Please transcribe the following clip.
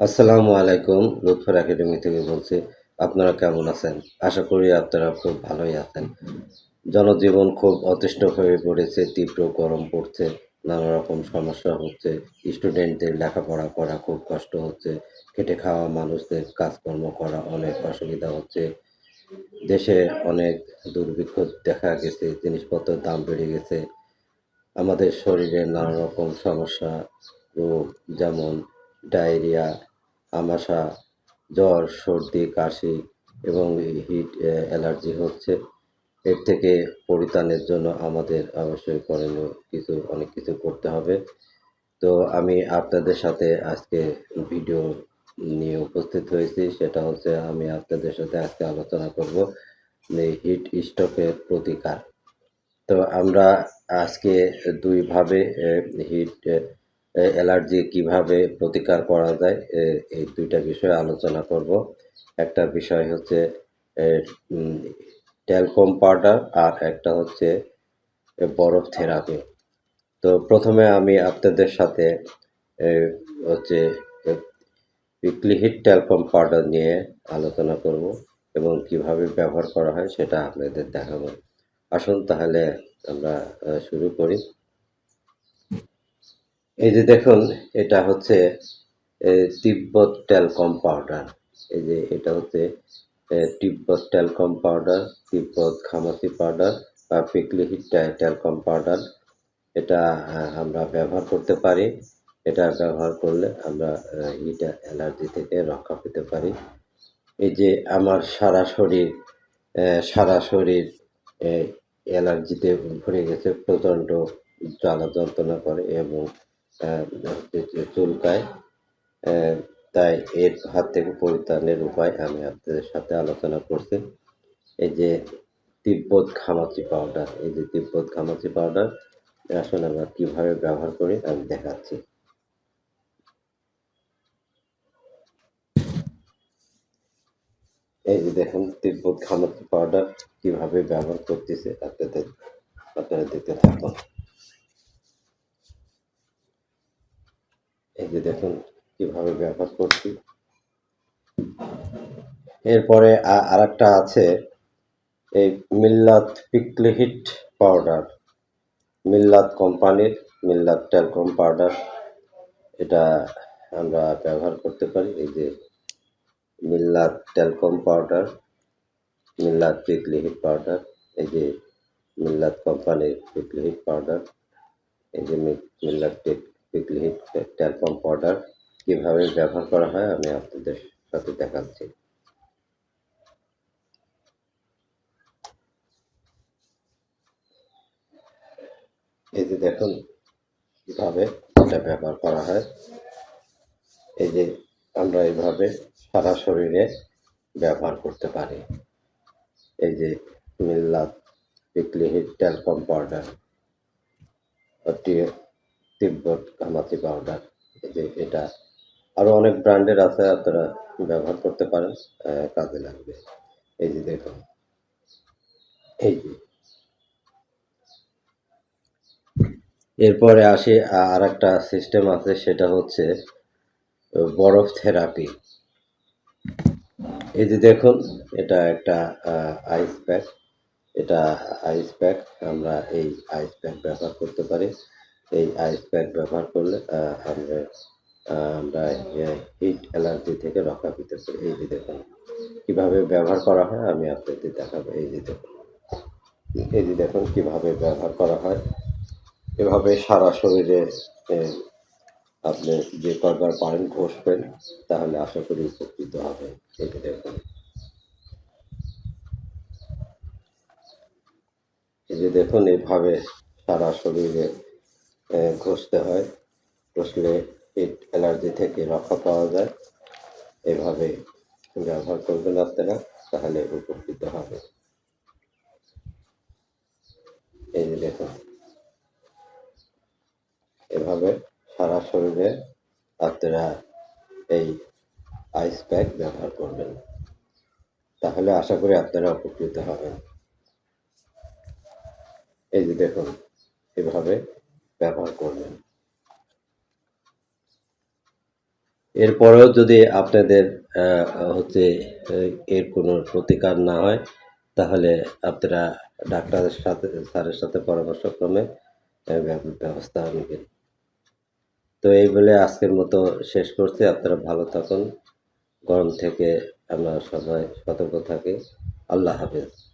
আসসালামু আলাইকুম, লুৎফর একাডেমি থেকে বলছি, আপনারা কেমন আছেন? আশা করি আপনারা খুব ভালোই আছেন। জনজীবন খুব অতিষ্ঠ হয়ে পড়েছে, তীব্র গরম পড়ছে নানা রকম সমস্যা হচ্ছে, স্টুডেন্টদের লেখাপড়া করা খুব কষ্ট হচ্ছে, খেটে খাওয়া মানুষদের কাজকর্ম করা অনেক অসুবিধা হচ্ছে। দেশে অনেক দুর্ভিক্ষ দেখা গেছে জিনিসপত্রের দাম বেড়ে গেছে। আমাদের শরীরে নানা রকম সমস্যা, রোগ, যেমন ডায়রিয়া আমাশা, জ্বর, সর্দি, কাশি এবং হিট অ্যালার্জি হচ্ছে। এর থেকে পরিত্রাণের জন্য আমাদের অবশ্যই করণীয় কিছু, অনেক কিছু করতে হবে। তো আমি আপনাদের সাথে আজকে ভিডিও নিয়ে উপস্থিত হয়েছি। সেটা হচ্ছে আমি আপনাদের সাথে আজকে আলোচনা করব হিট স্ট্রোকের প্রতিকার। তো আমরা আজকে দুইভাবে হিট অ্যালার্জি কীভাবে প্রতিকার করা যায় এই দুইটা বিষয়ে আলোচনা করব। একটা বিষয় হচ্ছে ট্যালকম পাউডার আর একটা হচ্ছে বরফ থেরাপি। তো প্রথমে আমি আপনাদের সাথে হচ্ছে উইকলি হিট ট্যালকম পাউডার নিয়ে আলোচনা করব এবং কীভাবে ব্যবহার করা হয় সেটা আপনাদের দেখাবো। আসুন তাহলে আমরা শুরু করি। এই যে দেখুন, এটা হচ্ছে তিব্বত ট্যালকম পাউডার। এই যে এটা হচ্ছে তিব্বত ট্যালকম পাউডার, তিব্বত খামাসি পাউডার বা পিকলি হিট ট্যালকম পাউডার। এটা আমরা ব্যবহার করতে পারি। এটা ব্যবহার করলে আমরা হিট অ্যালার্জি থেকে রক্ষা পেতে পারি। এই যে আমার সারা শরীর সারা শরীর অ্যালার্জিতে ভরে গেছে, প্রচণ্ড জ্বালা যন্ত্রণা করে এবং চুলকায়। তাই এর হাত থেকে পরিত্রাণের উপায় আমি আপনাদের সাথে আলোচনা করছি। এই যে তিব্বত ঘামাচি পাউডার, এই যে তিব্বত ঘামাচি পাউডার আসলে আমরা কীভাবে ব্যবহার করি আমি দেখাচ্ছি। এই যে দেখুন, তিব্বত ঘামাচি পাউডার কীভাবে ব্যবহার করতেছে, আপনাদের আপনারা দেখতে থাকুন। এই যে দেখুন কীভাবে ব্যবহার করছি। এরপরে আর একটা আছে, এই মিল্লাত পিকলি হিট পাউডার। মিল্লাত কোম্পানির, মিল্লাত টেলকম পাউডার। এটা আমরা ব্যবহার করতে পারি, এই যে মিল্লাত টেলকম পাউডার, মিল্লাত পিকলি হিট পাউডার, এই যে মিল্লাত কোম্পানির পিকলি হিট পাউডার, এই যে মিল্লাত টেক- পিকলি হিট টেলকম পাউডার কীভাবে ব্যবহার করা হয় আমি আপনাদের সাথে দেখাচ্ছি। এই যে দেখুন, কীভাবে এটা ব্যবহার করা হয়। এই যে আমরা এইভাবে সারা শরীরে ব্যবহার করতে পারি। এই যে Millat prickly heat talcum powder Tibet কামাচি powder যে এটা আরও অনেক ব্র্যান্ডের আছে আপনারা ব্যবহার করতে পারেন কাজে লাগবে। এই যে দেখুন, এই যে। এরপরে আসি আর একটা সিস্টেম আছে, সেটা হচ্ছে বরফ থেরাপি। এই যে দেখুন, এটা একটা আইস প্যাক এটা আইস প্যাক আমরা এই আইস প্যাক ব্যবহার করতে পারি। এই আইস প্যাক ব্যবহার করলে আমরা আমরা হিট অ্যালার্জি থেকে রক্ষা পেতে পারি। এই যে দেখুন, কীভাবে ব্যবহার করা হয়, আমি আপনাদের দেখাবো। এই যে দেখুন, এই যে দেখুন কীভাবে ব্যবহার করা হয়। এভাবে সারা শরীরে আপনি যে কয়বার পারেন ঘষবেন, তাহলে আশা করি উপকৃত হবে। যে দেখুন। এই যে দেখুন এইভাবে সারা শরীরে ঘষতে হয়। ঘষলে হিট অ্যালার্জি থেকে রক্ষা পাওয়া যায়। এভাবে ব্যবহার করবেন আপনারা, তাহলে উপকৃত হবে এই যে দেখুন। এভাবে সারা শরীরে আপনারা এই আইস প্যাক ব্যবহার করবেন। তাহলে আশা করি আপনারা উপকৃত হবেন। এই যে দেখুন, এভাবে ব্যবহার করবেন। এরপরেও যদি আপনাদের হচ্ছে এর কোনো প্রতিকার না হয়, তাহলে আপনারা ডাক্তারের সাথে, স্যারের সাথে পরামর্শক্রমে ব্যবস্থা নেবেন। তো এই বলে আজকের মতো শেষ করছি। আপনারা ভালো থাকুন। গরম থেকে আমরা সবাই সতর্ক থাকি। আল্লাহ হাফেজ।